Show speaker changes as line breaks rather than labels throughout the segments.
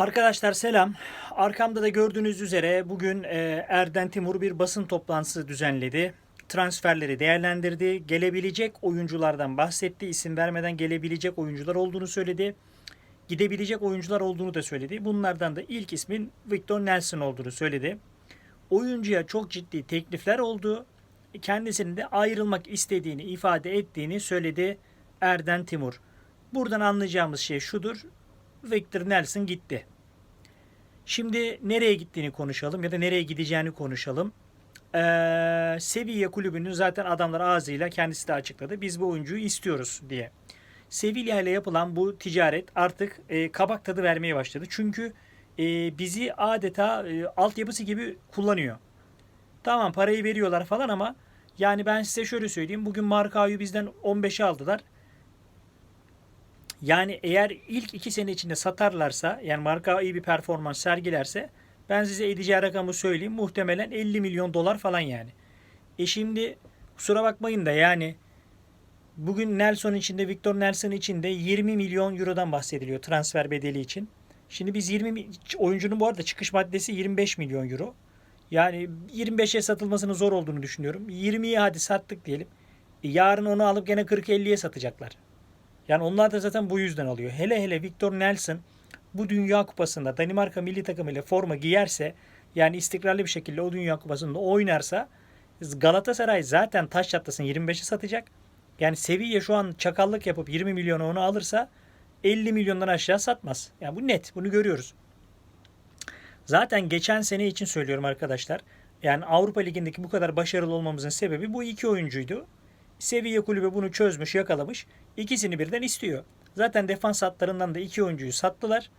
Arkadaşlar selam. Arkamda da gördüğünüz üzere bugün e, Erden Timur bir basın toplantısı düzenledi. Transferleri değerlendirdi. Gelebilecek oyunculardan bahsetti. İsim vermeden gelebilecek oyuncular olduğunu söyledi. Gidebilecek oyuncular olduğunu da söyledi. Bunlardan da ilk ismin Victor Nelson olduğunu söyledi. Oyuncuya çok ciddi teklifler oldu. Kendisinin de ayrılmak istediğini ifade ettiğini söyledi Erden Timur. Buradan anlayacağımız şey şudur. Victor Nelson gitti. Şimdi nereye gittiğini konuşalım ya da nereye gideceğini konuşalım. Ee, Sevilla kulübünün zaten adamlar ağzıyla kendisi de açıkladı. Biz bu oyuncuyu istiyoruz diye. Sevilla ile yapılan bu ticaret artık e, kabak tadı vermeye başladı. Çünkü e, bizi adeta e, altyapısı gibi kullanıyor. Tamam parayı veriyorlar falan ama yani ben size şöyle söyleyeyim. Bugün Markao'yu bizden 15'e aldılar. Yani eğer ilk iki sene içinde satarlarsa yani marka iyi bir performans sergilerse ben size edeceği rakamı söyleyeyim. Muhtemelen 50 milyon dolar falan yani. E şimdi kusura bakmayın da yani bugün Nelson içinde Victor Nelson içinde 20 milyon eurodan bahsediliyor transfer bedeli için. Şimdi biz 20 mi- oyuncunun bu arada çıkış maddesi 25 milyon euro. Yani 25'e satılmasının zor olduğunu düşünüyorum. 20'ye hadi sattık diyelim. E yarın onu alıp gene 40-50'ye satacaklar. Yani onlar da zaten bu yüzden alıyor. Hele hele Victor Nelson bu Dünya Kupası'nda Danimarka milli takımıyla forma giyerse yani istikrarlı bir şekilde o Dünya Kupası'nda oynarsa Galatasaray zaten taş çatlasın 25'e satacak. Yani Sevilla şu an çakallık yapıp 20 milyona onu alırsa 50 milyondan aşağı satmaz. Yani bu net. Bunu görüyoruz. Zaten geçen sene için söylüyorum arkadaşlar. Yani Avrupa Ligi'ndeki bu kadar başarılı olmamızın sebebi bu iki oyuncuydu. Sevilla kulübü bunu çözmüş, yakalamış. İkisini birden istiyor. Zaten defans hatlarından da iki oyuncuyu sattılar.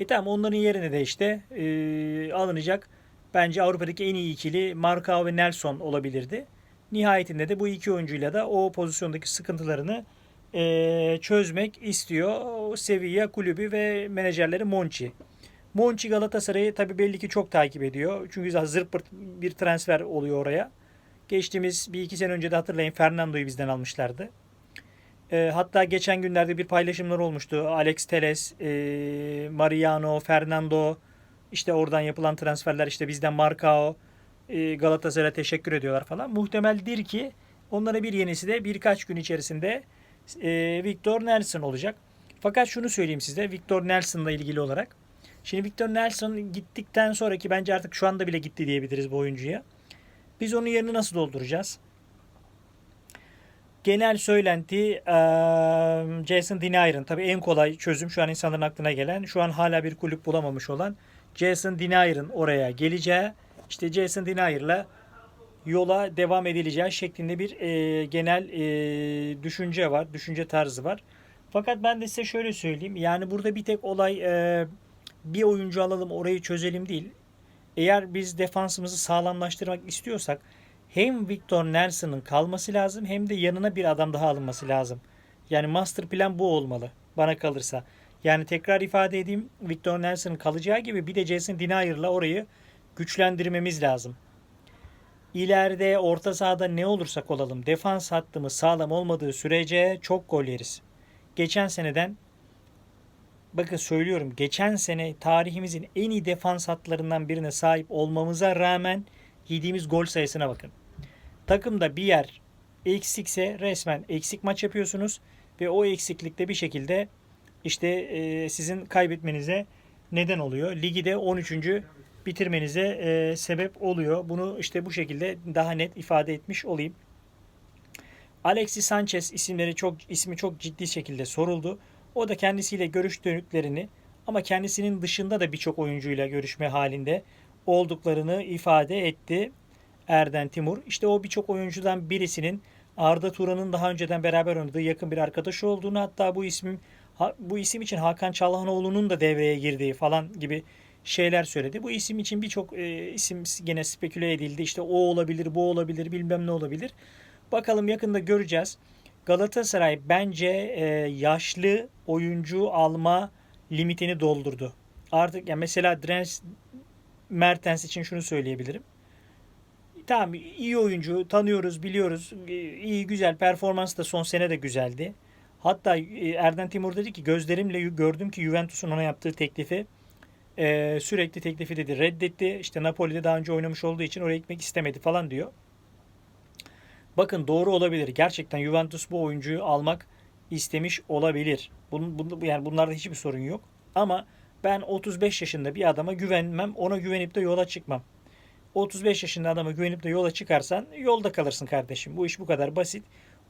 E tamam onların yerine de işte e, alınacak bence Avrupa'daki en iyi ikili Marcao ve Nelson olabilirdi. Nihayetinde de bu iki oyuncuyla da o pozisyondaki sıkıntılarını e, çözmek istiyor Sevilla kulübü ve menajerleri Monchi. Monchi Galatasaray'ı tabi belli ki çok takip ediyor. Çünkü zırt bir transfer oluyor oraya. Geçtiğimiz bir iki sene önce de hatırlayın Fernando'yu bizden almışlardı. E, hatta geçen günlerde bir paylaşımlar olmuştu. Alex Teles, e, Mariano, Fernando işte oradan yapılan transferler işte bizden Marcao, e, Galatasaray'a teşekkür ediyorlar falan. Muhtemeldir ki onlara bir yenisi de birkaç gün içerisinde e, Victor Nelson olacak. Fakat şunu söyleyeyim size Victor Nelson'la ilgili olarak. Şimdi Victor Nelson gittikten sonraki bence artık şu anda bile gitti diyebiliriz bu oyuncuya. Biz onun yerini nasıl dolduracağız? Genel söylenti Jason Denier'ın tabii en kolay çözüm şu an insanların aklına gelen şu an hala bir kulüp bulamamış olan Jason Denier'ın oraya geleceği işte Jason Denier'la yola devam edileceği şeklinde bir eee, genel eee, düşünce var, düşünce tarzı var. Fakat ben de size şöyle söyleyeyim yani burada bir tek olay eee, bir oyuncu alalım orayı çözelim değil. Eğer biz defansımızı sağlamlaştırmak istiyorsak hem Victor Nelson'ın kalması lazım hem de yanına bir adam daha alınması lazım. Yani master plan bu olmalı bana kalırsa. Yani tekrar ifade edeyim Victor Nelson'ın kalacağı gibi bir de Jason Denier'la orayı güçlendirmemiz lazım. İleride orta sahada ne olursak olalım defans hattımız sağlam olmadığı sürece çok gol yeriz. Geçen seneden bakın söylüyorum geçen sene tarihimizin en iyi defans hatlarından birine sahip olmamıza rağmen yediğimiz gol sayısına bakın. Takımda bir yer eksikse resmen eksik maç yapıyorsunuz ve o eksiklikte bir şekilde işte e, sizin kaybetmenize neden oluyor. Ligi de 13. bitirmenize e, sebep oluyor. Bunu işte bu şekilde daha net ifade etmiş olayım. Alexis Sanchez isimleri çok ismi çok ciddi şekilde soruldu. O da kendisiyle görüştüklerini ama kendisinin dışında da birçok oyuncuyla görüşme halinde olduklarını ifade etti Erden Timur. İşte o birçok oyuncudan birisinin Arda Turan'ın daha önceden beraber oynadığı yakın bir arkadaşı olduğunu hatta bu ha- bu isim için Hakan Çalhanoğlu'nun da devreye girdiği falan gibi şeyler söyledi. Bu isim için birçok e, isim gene speküle edildi. İşte o olabilir, bu olabilir, bilmem ne olabilir. Bakalım yakında göreceğiz. Galatasaray bence e, yaşlı oyuncu alma limitini doldurdu. Artık ya mesela Dres Mertens için şunu söyleyebilirim. Tamam iyi oyuncu tanıyoruz biliyoruz iyi güzel performans da son sene de güzeldi. Hatta e, Erden Timur dedi ki gözlerimle gördüm ki Juventus'un ona yaptığı teklifi Ee, sürekli teklifi dedi reddetti. İşte Napoli'de daha önce oynamış olduğu için oraya gitmek istemedi falan diyor. Bakın doğru olabilir. Gerçekten Juventus bu oyuncuyu almak istemiş olabilir. Bunun, bunun, yani bunlarda hiçbir sorun yok. Ama ben 35 yaşında bir adama güvenmem. Ona güvenip de yola çıkmam. 35 yaşında adama güvenip de yola çıkarsan yolda kalırsın kardeşim. Bu iş bu kadar basit.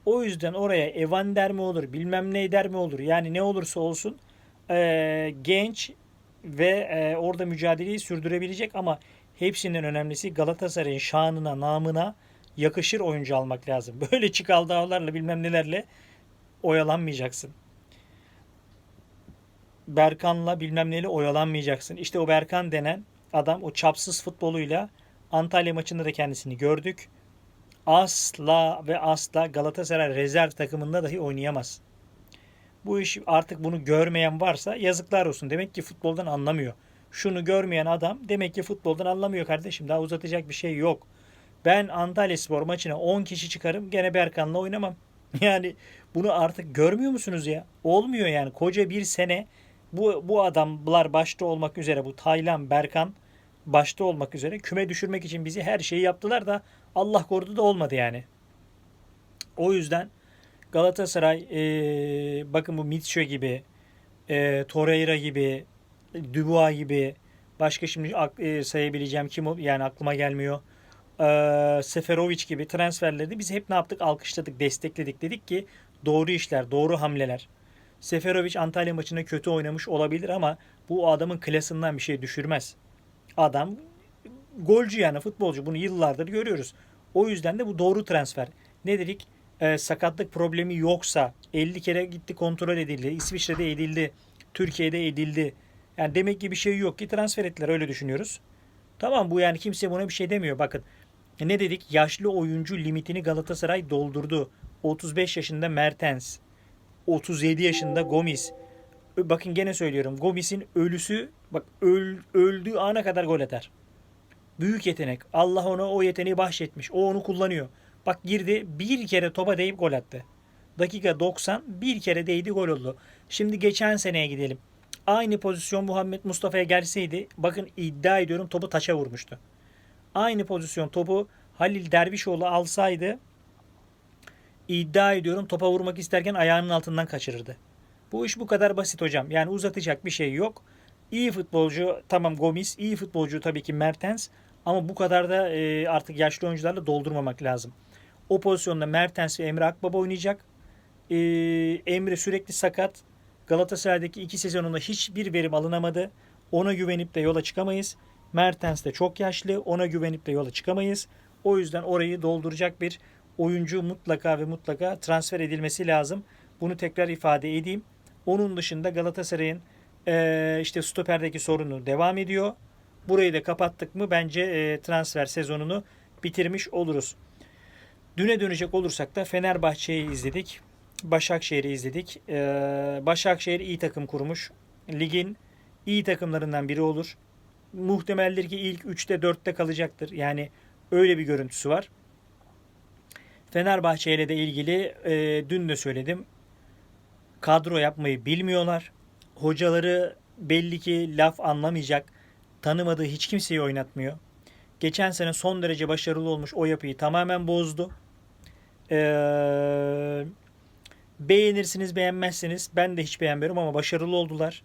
O yüzden oraya Evander mi olur bilmem ne der mi olur. Yani ne olursa olsun e, genç ve e, orada mücadeleyi sürdürebilecek ama hepsinden önemlisi Galatasaray'ın şanına, namına yakışır oyuncu almak lazım. Böyle çıkaldağlarla bilmem nelerle oyalanmayacaksın. Berkan'la bilmem neyle oyalanmayacaksın. İşte o Berkan denen adam o çapsız futboluyla Antalya maçında da kendisini gördük. Asla ve asla Galatasaray rezerv takımında dahi oynayamaz. Bu iş artık bunu görmeyen varsa yazıklar olsun. Demek ki futboldan anlamıyor. Şunu görmeyen adam demek ki futboldan anlamıyor kardeşim. Daha uzatacak bir şey yok. Ben Antalya Spor maçına 10 kişi çıkarım gene Berkan'la oynamam. Yani bunu artık görmüyor musunuz ya? Olmuyor yani. Koca bir sene bu, bu adamlar başta olmak üzere bu Taylan, Berkan başta olmak üzere küme düşürmek için bizi her şeyi yaptılar da Allah korudu da olmadı yani. O yüzden Galatasaray e, bakın bu Mitchell gibi e, Torreira gibi Dubois gibi başka şimdi sayabileceğim kim yani aklıma gelmiyor. E, Seferovic gibi transferleri biz hep ne yaptık? Alkışladık, destekledik. Dedik ki doğru işler, doğru hamleler. Seferovic Antalya maçında kötü oynamış olabilir ama bu adamın klasından bir şey düşürmez. Adam golcü yani futbolcu. Bunu yıllardır görüyoruz. O yüzden de bu doğru transfer. Ne dedik? Ee, sakatlık problemi yoksa 50 kere gitti kontrol edildi. İsviçre'de edildi. Türkiye'de edildi. Yani demek ki bir şey yok ki transfer ettiler öyle düşünüyoruz. Tamam bu yani kimse buna bir şey demiyor. Bakın ne dedik? Yaşlı oyuncu limitini Galatasaray doldurdu. 35 yaşında Mertens. 37 yaşında Gomis. Bakın gene söylüyorum. Gomis'in ölüsü bak öl, öldüğü ana kadar gol atar. Büyük yetenek. Allah ona o yeteneği bahşetmiş. O onu kullanıyor. Bak girdi bir kere topa değip gol attı. Dakika 90 bir kere değdi gol oldu. Şimdi geçen seneye gidelim. Aynı pozisyon Muhammed Mustafa'ya gelseydi bakın iddia ediyorum topu taça vurmuştu. Aynı pozisyon topu Halil Dervişoğlu alsaydı iddia ediyorum topa vurmak isterken ayağının altından kaçırırdı. Bu iş bu kadar basit hocam. Yani uzatacak bir şey yok. İyi futbolcu tamam Gomis, iyi futbolcu tabii ki Mertens ama bu kadar da e, artık yaşlı oyuncularla doldurmamak lazım. O pozisyonda Mertens ve Emre Akbaba oynayacak. E, Emre sürekli sakat. Galatasaray'daki iki sezonunda hiçbir verim alınamadı. Ona güvenip de yola çıkamayız. Mertens de çok yaşlı. Ona güvenip de yola çıkamayız. O yüzden orayı dolduracak bir oyuncu mutlaka ve mutlaka transfer edilmesi lazım. Bunu tekrar ifade edeyim. Onun dışında Galatasaray'ın e, işte stoperdeki sorunu devam ediyor. Burayı da kapattık mı bence e, transfer sezonunu bitirmiş oluruz. Düne dönecek olursak da Fenerbahçe'yi izledik. Başakşehir'i izledik. E, Başakşehir iyi takım kurmuş. Ligin iyi takımlarından biri olur. Muhtemeldir ki ilk 3'te 4'te kalacaktır. Yani öyle bir görüntüsü var. Fenerbahçe ile de ilgili e, dün de söyledim. Kadro yapmayı bilmiyorlar. Hocaları belli ki laf anlamayacak. Tanımadığı hiç kimseyi oynatmıyor. Geçen sene son derece başarılı olmuş o yapıyı tamamen bozdu. Ee, beğenirsiniz beğenmezsiniz. Ben de hiç beğenmiyorum ama başarılı oldular.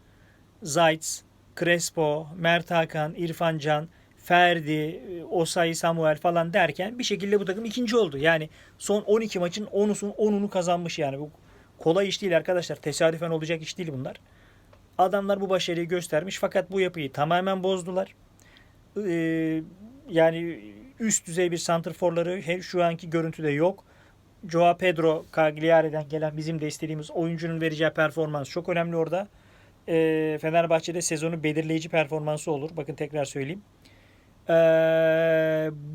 Zayt, Crespo, Mert Hakan, İrfan Can, Ferdi, Osay Samuel falan derken bir şekilde bu takım ikinci oldu. Yani son 12 maçın 10'usun 10'unu kazanmış yani. Bu kolay iş değil arkadaşlar. Tesadüfen olacak iş değil bunlar. Adamlar bu başarıyı göstermiş fakat bu yapıyı tamamen bozdular. Ee, yani üst düzey bir santrforları şu anki görüntüde yok. Joao Pedro Cagliari'den gelen bizim de istediğimiz oyuncunun vereceği performans çok önemli orada. Ee, Fenerbahçe'de sezonu belirleyici performansı olur. Bakın tekrar söyleyeyim. Ee,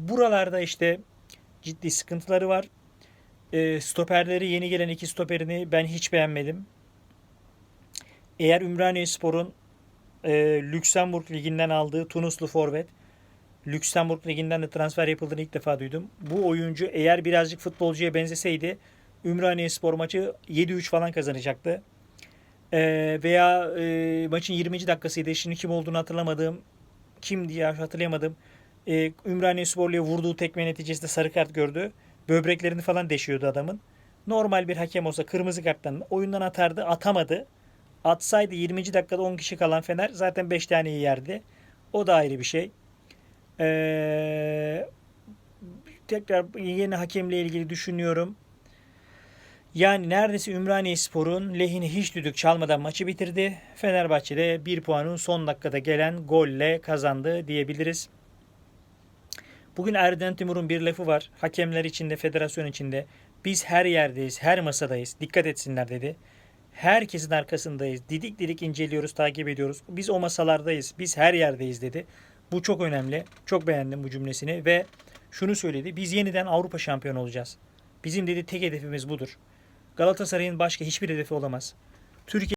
buralarda işte ciddi sıkıntıları var. Ee, stoperleri yeni gelen iki stoperini ben hiç beğenmedim. Eğer Ümraniye Spor'un e, Lüksemburg Ligi'nden aldığı Tunuslu forvet Lüksemburg Ligi'nden de transfer yapıldığını ilk defa duydum. Bu oyuncu eğer birazcık futbolcuya benzeseydi Ümraniye Spor maçı 7-3 falan kazanacaktı. Ee, veya e, maçın 20. dakikasıydı. Şimdi kim olduğunu hatırlamadığım kim diye hatırlayamadım. Ee, Ümraniye Sporlu'ya vurduğu tekme neticesinde sarı kart gördü. Böbreklerini falan deşiyordu adamın. Normal bir hakem olsa kırmızı karttan oyundan atardı. Atamadı. Atsaydı 20. dakikada 10 kişi kalan Fener zaten 5 taneyi yerdi. O da ayrı bir şey. Ee, tekrar yeni hakemle ilgili düşünüyorum. Yani neredeyse Ümraniye Spor'un lehine hiç düdük çalmadan maçı bitirdi. Fenerbahçe'de bir puanın son dakikada gelen golle kazandı diyebiliriz. Bugün Erden Timur'un bir lafı var. Hakemler içinde, federasyon içinde. Biz her yerdeyiz, her masadayız. Dikkat etsinler dedi. Herkesin arkasındayız. Didik didik inceliyoruz, takip ediyoruz. Biz o masalardayız. Biz her yerdeyiz dedi. Bu çok önemli. Çok beğendim bu cümlesini ve şunu söyledi. Biz yeniden Avrupa şampiyonu olacağız. Bizim dedi tek hedefimiz budur. Galatasaray'ın başka hiçbir hedefi olamaz. Türkiye